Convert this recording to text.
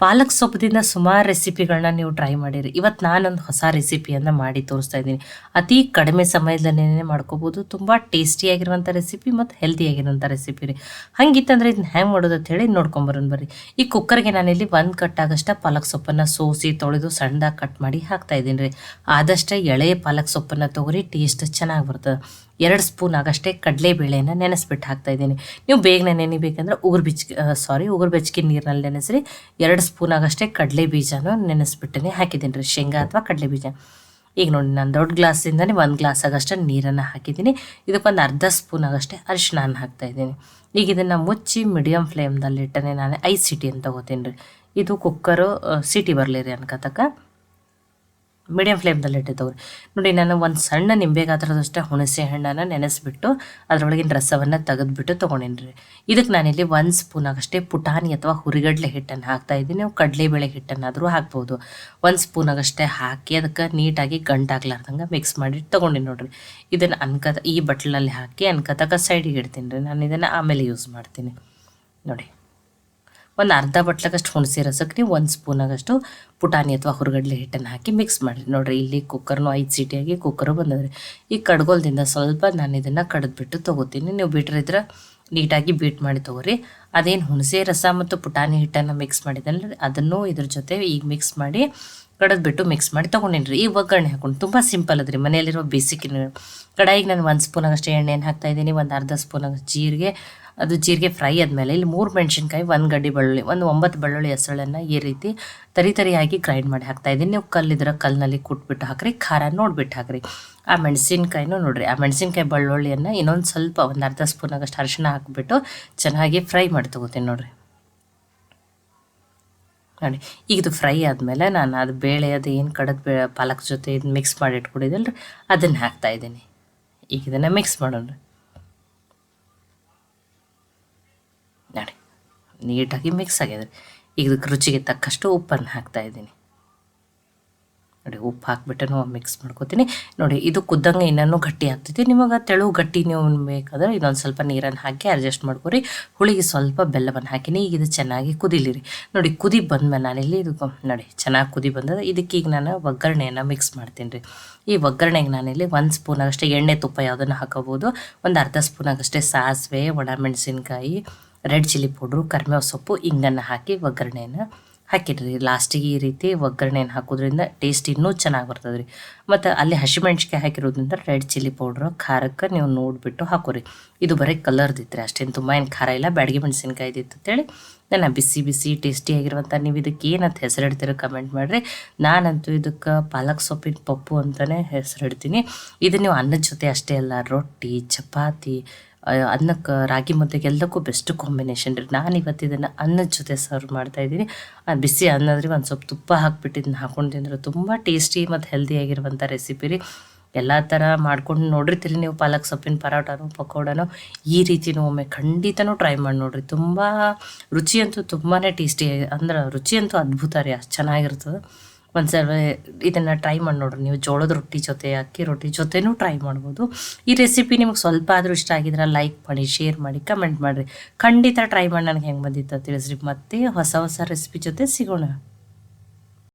ಪಾಲಕ್ ಸೊಪ್ಪದಿಂದ ಸುಮಾರು ರೆಸಿಪಿಗಳನ್ನ ನೀವು ಟ್ರೈ ಮಾಡಿರಿ. ಇವತ್ತು ನಾನೊಂದು ಹೊಸ ರೆಸಿಪಿಯನ್ನು ಮಾಡಿ ತೋರಿಸ್ತಾ ಇದ್ದೀನಿ. ಅತಿ ಕಡಿಮೆ ಸಮಯದಲ್ಲೇ ಮಾಡ್ಕೋಬೋದು. ತುಂಬ ಟೇಸ್ಟಿಯಾಗಿರುವಂಥ ರೆಸಿಪಿ ಮತ್ತು ಹೆಲ್ದಿಯಾಗಿರುವಂಥ ರೆಸಿಪಿ ರೀ. ಹಂಗಿತ್ತಂದ್ರೆ ಇದನ್ನ ಹೆಂಗೆ ಮಾಡೋದು ಅಂತ ಹೇಳಿ ನೋಡ್ಕೊಂಬರೋಣ ಬರ್ರಿ. ಈ ಕುಕ್ಕರ್ಗೆ ನಾನಿಲ್ಲಿ ಒಂದು ಕಟ್ಟಾಗಷ್ಟ ಪಾಲಕ್ ಸೊಪ್ಪನ್ನು ಸೋಸಿ ತೊಳೆದು ಸಣ್ಣದಾಗಿ ಕಟ್ ಮಾಡಿ ಹಾಕ್ತಾ ಇದ್ದೀನಿ ರೀ. ಆದಷ್ಟು ಎಳೆ ಪಾಲಕ್ ಸೊಪ್ಪನ್ನು ತೊಗೊರಿ ಟೇಸ್ಟ್ ಚೆನ್ನಾಗಿ ಬರ್ತದೆ. ಎರಡು ಸ್ಪೂನ್ ಆಗಷ್ಟೇ ಕಡಲೆಬೇಳೆನ ನೆನೆಸ್ಬಿಟ್ಟು ಹಾಕ್ತಾ ಇದ್ದೀನಿ. ನೀವು ಬೇಗನೆ ನೆನಿಬೇಕಂದ್ರೆ ಉಗುರು ಬಿಚ್ ಸಾರಿ ಉಗುರು ಬೆಚ್ಚಗೆ ನೀರಿನಲ್ಲಿ ನೆನೆಸ್ರಿ. ಎರಡು ಸ್ಪೂನ್ ಆಗಷ್ಟೇ ಕಡಲೆ ಬೀಜನ ನೆನೆಸ್ಬಿಟ್ಟನೆ, ಹಾಕಿದ್ದೀನಿ ರೀ. ಶೇಂಗಾ ಅಥವಾ ಕಡಲೆ ಬೀಜ ಈಗ ನೋಡಿ, ನಾನು ದೊಡ್ಡ ಗ್ಲಾಸಿಂದನೇ ಒಂದು ಗ್ಲಾಸ್ ಆಗಷ್ಟೇ ನೀರನ್ನು ಹಾಕಿದ್ದೀನಿ. ಇದಕ್ಕೊಂದು ಅರ್ಧ ಸ್ಪೂನ್ ಆಗಷ್ಟೇ ಹಾಕ್ತಾ ಇದ್ದೀನಿ. ಈಗ ಇದನ್ನು ಮುಚ್ಚಿ ಮೀಡಿಯಮ್ ಫ್ಲೇಮ್ದಲ್ಲಿ ಇಟ್ಟನೆ ನಾನು ಐದು ಸಿಟಿ ಅಂತ ತಗೋತೀನಿ ರೀ. ಇದು ಕುಕ್ಕರು ಸಿಟಿ ಬರಲಿ ರೀ ಅನ್ಕತಕ್ಕ ಮೀಡಿಯಮ್ ಫ್ಲೇಮ್ದಲ್ಲಿ ಇಟ್ಟಿದ್ದವ್ರು. ನೋಡಿ, ನಾನು ಒಂದು ಸಣ್ಣ ನಿಂಬೆ ಗಾತ್ರದಷ್ಟೇ ಹುಣಸೆ ಹಣ್ಣನ್ನು ನೆನೆಸಿಬಿಟ್ಟು ಅದರೊಳಗಿನ ರಸವನ್ನು ತೆಗೆದುಬಿಟ್ಟು ತೊಗೊಂಡಿನಿ ರೀ. ಇದಕ್ಕೆ ನಾನಿಲ್ಲಿ ಒಂದು ಸ್ಪೂನ್ ಆಗಷ್ಟೇ ಪುಟಾಣಿ ಅಥವಾ ಹುರಿಗಡಲೆ ಹಿಟ್ಟನ್ನು ಹಾಕ್ತಾ ಇದ್ದೀನಿ. ನೀವು ಕಡಲೆಬೇಳೆ ಹಿಟ್ಟನ್ನಾದರೂ ಹಾಕ್ಬೋದು. ಒಂದು ಸ್ಪೂನ್ ಆಗಷ್ಟೇ ಹಾಕಿ ಅದಕ್ಕೆ ನೀಟಾಗಿ ಗಂಟಾಗ್ಲಾರ್ದಂಗೆ ಮಿಕ್ಸ್ ಮಾಡಿ ತೊಗೊಂಡಿನಿ ನೋಡಿರಿ. ಇದನ್ನು ಅನ್ಕದ ಈ ಬಟ್ಲಲ್ಲಿ ಹಾಕಿ ಅನ್ಕತಕ ಸೈಡಿಗೆ ಇಡ್ತೀನಿ ರೀ. ನಾನು ಇದನ್ನು ಆಮೇಲೆ ಯೂಸ್ ಮಾಡ್ತೀನಿ. ನೋಡಿ. ಒಂದು ಅರ್ಧ ಬಟ್ಲಗಷ್ಟು ಹುಣಸೆ ರಸಕ್ಕೆ ನೀವು ಒಂದು ಸ್ಪೂನಾಗಷ್ಟು ಪುಟಾಣಿ ಅಥವಾ ಹುರುಗಡ್ಲೆ ಹಿಟ್ಟನ್ನು ಹಾಕಿ ಮಿಕ್ಸ್ ಮಾಡಿರಿ. ನೋಡಿರಿ ಇಲ್ಲಿ ಕುಕ್ಕರ್ನು ಐದು ಸೀಟಿಯಾಗಿ ಕುಕ್ಕರು ಬಂದದ್ರಿ. ಈ ಕಡ್ಗೋಲ್ದಿಂದ ಸ್ವಲ್ಪ ನಾನು ಇದನ್ನು ಕಡಿದ್ಬಿಟ್ಟು ತೊಗೋತೀನಿ. ನೀವು ಬಿಟ್ರಿದ್ರೆ ನೀಟಾಗಿ ಬೀಟ್ ಮಾಡಿ ತೊಗೋರಿ. ಅದೇನು ಹುಣಸೆ ರಸ ಮತ್ತು ಪುಟಾಣಿ ಹಿಟ್ಟನ್ನು ಮಿಕ್ಸ್ ಮಾಡಿದಲ್ಲ ಅದನ್ನು ಇದ್ರ ಜೊತೆ ಈಗ ಮಿಕ್ಸ್ ಮಾಡಿ ಕಡದ್ಬಿಟ್ಟು ಮಿಕ್ಸ್ ಮಾಡಿ ತೊಗೊಂಡಿನಿ ಈ ಒಗ್ಗರಣೆ ಹಾಕೊಂಡು ತುಂಬ ಸಿಂಪಲ್ ಅದ್ರಿ. ಮನೆಯಲ್ಲಿರೋ ಬೇಸಿಕ್ ಕಡಾಯಿಗೆ ನಾನು ಒಂದು ಸ್ಪೂನಾಗಷ್ಟೇ ಎಣ್ಣೆಯನ್ನು ಹಾಕ್ತಾ ಇದ್ದೀನಿ, ಒಂದು ಅರ್ಧ ಸ್ಪೂನ್ ಜೀರಿಗೆ. ಅದು ಜೀರಿಗೆ ಫ್ರೈ ಆದಮೇಲೆ ಇಲ್ಲಿ ಮೂರು ಮೆಣಸಿನ್ಕಾಯಿ, ಒಂದು ಗಡ್ಡಿ ಬೆಳ್ಳುಳ್ಳಿ, ಒಂದು ಒಂಬತ್ತು ಬೆಳ್ಳುಳ್ಳಿ ಹೆಸಳನ್ನು ಈ ರೀತಿ ತರಿ ತರಿಯಾಗಿ ಗ್ರೈಂಡ್ ಮಾಡಿ ಹಾಕ್ತಾ ಇದ್ದೀನಿ. ನೀವು ಕಲ್ಲಿದ್ರೆ ಕಲ್ಲಿನಲ್ಲಿ ಕುಟ್ಬಿಟ್ಟು ಹಾಕ್ರಿ, ಖಾರ ನೋಡ್ಬಿಟ್ಟು ಹಾಕ್ರಿ. ಆ ಮೆಣಸಿನ್ಕಾಯಿನೂ ನೋಡಿರಿ, ಆ ಮೆಣಸಿನ್ಕಾಯಿ ಬೆಳ್ಳುಳ್ಳಿಯನ್ನು ಇನ್ನೊಂದು ಸ್ವಲ್ಪ ಒಂದು ಅರ್ಧ ಸ್ಪೂನ್ ಅಷ್ಟು ಅರಿಶಿನ ಹಾಕಿಬಿಟ್ಟು ಚೆನ್ನಾಗಿ ಫ್ರೈ ಮಾಡಿ ತಗೋತೀನಿ ನೋಡಿರಿ. ನೋಡಿ ಈಗ ಇದು ಫ್ರೈ ಆದಮೇಲೆ ನಾನು ಅದು ಬೇಳೆ, ಅದು ಏನು ಕಡದ ಬೇ, ಪಾಲಕ್ ಜೊತೆ ಇದು ಮಿಕ್ಸ್ ಮಾಡಿ ಇಟ್ಕೊಂಡಿದ್ದಲ್ಲ ರೀ ಅದನ್ನು ಹಾಕ್ತಾಯಿದ್ದೀನಿ ಈಗ ಇದನ್ನು ಮಿಕ್ಸ್ ಮಾಡೋಣ. ನೋಡಿ, ನೀಟಾಗಿ ಮಿಕ್ಸ್ ಆಗಿದೆ. ಈಗ ರುಚಿಗೆ ತಕ್ಕಷ್ಟು ಉಪ್ಪನ್ನು ಹಾಕ್ತಾ ಇದ್ದೀನಿ. ನೋಡಿ ಉಪ್ಪು ಹಾಕ್ಬಿಟ್ಟು ಮಿಕ್ಸ್ ಮಾಡ್ಕೋತೀನಿ. ನೋಡಿ ಇದು ಕುದ್ದಂಗೆ ಇನ್ನೂ ಗಟ್ಟಿ ಆಗ್ತೈತಿ ನಿಮಗೆ ತೆಳು ಗಟ್ಟಿ ನೀವು ಬೇಕಾದ್ರೆ ಇನ್ನೊಂದು ಸ್ವಲ್ಪ ನೀರನ್ನು ಹಾಕಿ ಅಡ್ಜಸ್ಟ್ ಮಾಡ್ಕೊರಿ. ಹುಳಿಗೆ ಸ್ವಲ್ಪ ಬೆಲ್ಲವನ್ನು ಹಾಕಿನಿ. ಈಗ ಇದು ಚೆನ್ನಾಗಿ ಕುದಿಲಿರಿ. ನೋಡಿ ಕುದಿ ಬಂದ್ಮೇಲೆ ನಾನಿಲ್ಲಿ ಇದು ನೋಡಿ ಚೆನ್ನಾಗಿ ಕುದಿ ಬಂದದ ಇದಕ್ಕೆ ಈಗ ನಾನು ಒಗ್ಗರಣೆಯನ್ನು ಮಿಕ್ಸ್ ಮಾಡ್ತೀನಿ ರೀ ಈ ಒಗ್ಗರಣೆಗೆ ನಾನಿಲ್ಲಿ ಒಂದು ಸ್ಪೂನ್ ಅಷ್ಟೇ ಎಣ್ಣೆ ತುಪ್ಪ ಯಾವುದನ್ನು ಹಾಕೋಬೋದು ಒಂದು ಅರ್ಧ ಸ್ಪೂನ್ ಆಗಷ್ಟೇ ಸಾಸಿವೆ ಒಣಮೆಣಸಿನ್ಕಾಯಿ ರೆಡ್ ಚಿಲ್ಲಿ ಪೌಡ್ರು ಕರಿಬೇವು ಸೊಪ್ಪು, ಹಿಂಗನ್ನು ಹಾಕಿ ಒಗ್ಗರಣೆಯನ್ನು ಹಾಕಿಡ್ರಿ. ಲಾಸ್ಟಿಗೆ ಈ ರೀತಿ ಒಗ್ಗರಣೆಯನ್ನು ಹಾಕೋದ್ರಿಂದ ಟೇಸ್ಟ್ ಇನ್ನೂ ಚೆನ್ನಾಗಿ ಬರ್ತದೆ ರೀ ಮತ್ತು ಅಲ್ಲಿ ಹಸಿಮೆಣ್ಸಿಕಾಯಿ ಹಾಕಿರೋದ್ರಿಂದ ರೆಡ್ ಚಿಲ್ಲಿ ಪೌಡ್ರು ಖಾರಕ್ಕೆ ನೀವು ನೋಡಿಬಿಟ್ಟು ಹಾಕೋರಿ. ಇದು ಬರೀ ಕಲರ್ದಿತ್ತು ಅಷ್ಟೇನು ತುಂಬ ಏನು ಖಾರ ಇಲ್ಲ. ಬ್ಯಾಡಗಿ ಮೆಣಸಿನ್ಕಾಯಿ ಇದ್ದಿತ್ತು ಅಂತೇಳಿ ನಾನು ಬಿಸಿ ಬಿಸಿ ಟೇಸ್ಟಿಯಾಗಿರುವಂಥ ನೀವು ಇದಕ್ಕೆ ಏನಂತ ಹೆಸರಿಡ್ತೀರೋ ಕಮೆಂಟ್ ಮಾಡಿರಿ. ನಾನಂತೂ ಇದಕ್ಕೆ ಪಾಲಕ್ ಸೊಪ್ಪಿನ ಪಪ್ಪು ಅಂತಲೇ ಹೆಸರಿಡ್ತೀನಿ. ಇದು ನೀವು ಅನ್ನದ ಜೊತೆ ಅಷ್ಟೇ ಅಲ್ಲ, ರೊಟ್ಟಿ, ಚಪಾತಿ ಅನ್ನಕ್ಕೆ, ರಾಗಿ ಮುದ್ದೆಗೆ ಎಲ್ಲಕ್ಕೂ ಬೆಸ್ಟ್ ಕಾಂಬಿನೇಷನ್ ರೀ. ನಾನು ಇವತ್ತು ಇದನ್ನು ಅನ್ನದ ಜೊತೆ ಸರ್ವ್ ಮಾಡ್ತಾಯಿದ್ದೀನಿ ಬಿಸಿ ಅನ್ನದ್ರಿ ಒಂದು ಸ್ವಲ್ಪ ತುಪ್ಪ ಹಾಕ್ಬಿಟ್ಟು ಇದನ್ನ ಹಾಕೊಂಡು ತಿಂದ್ರೆ ತುಂಬ ಟೇಸ್ಟಿ ಮತ್ತು ಹೆಲ್ದಿಯಾಗಿರುವಂಥ ರೆಸಿಪಿ ರೀ. ಎಲ್ಲ ಥರ ಮಾಡ್ಕೊಂಡು ನೋಡಿರ್ತೀರಿ ನೀವು ಪಾಲಕ್ ಸೊಪ್ಪಿನ ಪರೋಟನೋ, ಪಕೋಡನೋ, ಈ ರೀತಿನೂ ಒಮ್ಮೆ ಖಂಡಿತನೂ ಟ್ರೈ ಮಾಡಿ ನೋಡಿರಿ. ತುಂಬ ರುಚಿಯಂತೂ ತುಂಬಾ ಟೇಸ್ಟಿ ಅಂದ್ರೆ ರುಚಿಯಂತೂ ಅದ್ಭುತ ರೀ, ಅಷ್ಟು ಚೆನ್ನಾಗಿರ್ತದೆ. ಒಂದು ಸರ್ ಇದನ್ನು ಟ್ರೈ ಮಾಡಿ ನೋಡ್ರಿ. ನೀವು ಜೋಳದ ರೊಟ್ಟಿ ಜೊತೆ, ಅಕ್ಕಿ ರೊಟ್ಟಿ ಜೊತೆನೂ ಟ್ರೈ ಮಾಡ್ಬೋದು. ಈ ರೆಸಿಪಿ ನಿಮ್ಗೆ ಸ್ವಲ್ಪ ಆದರೂ ಇಷ್ಟ ಆಗಿದ್ರೆ ಲೈಕ್ ಮಾಡಿ ಶೇರ್ ಮಾಡಿ ಕಮೆಂಟ್ ಮಾಡಿರಿ. ಖಂಡಿತ ಟ್ರೈ ಮಾಡಿ, ನನಗೆ ಹೆಂಗೆ ಬಂದಿತ್ತು ತಿಳಿಸ್ರಿ. ಮತ್ತೆ ಹೊಸ ಹೊಸ ರೆಸಿಪಿ ಜೊತೆ ಸಿಗೋಣ.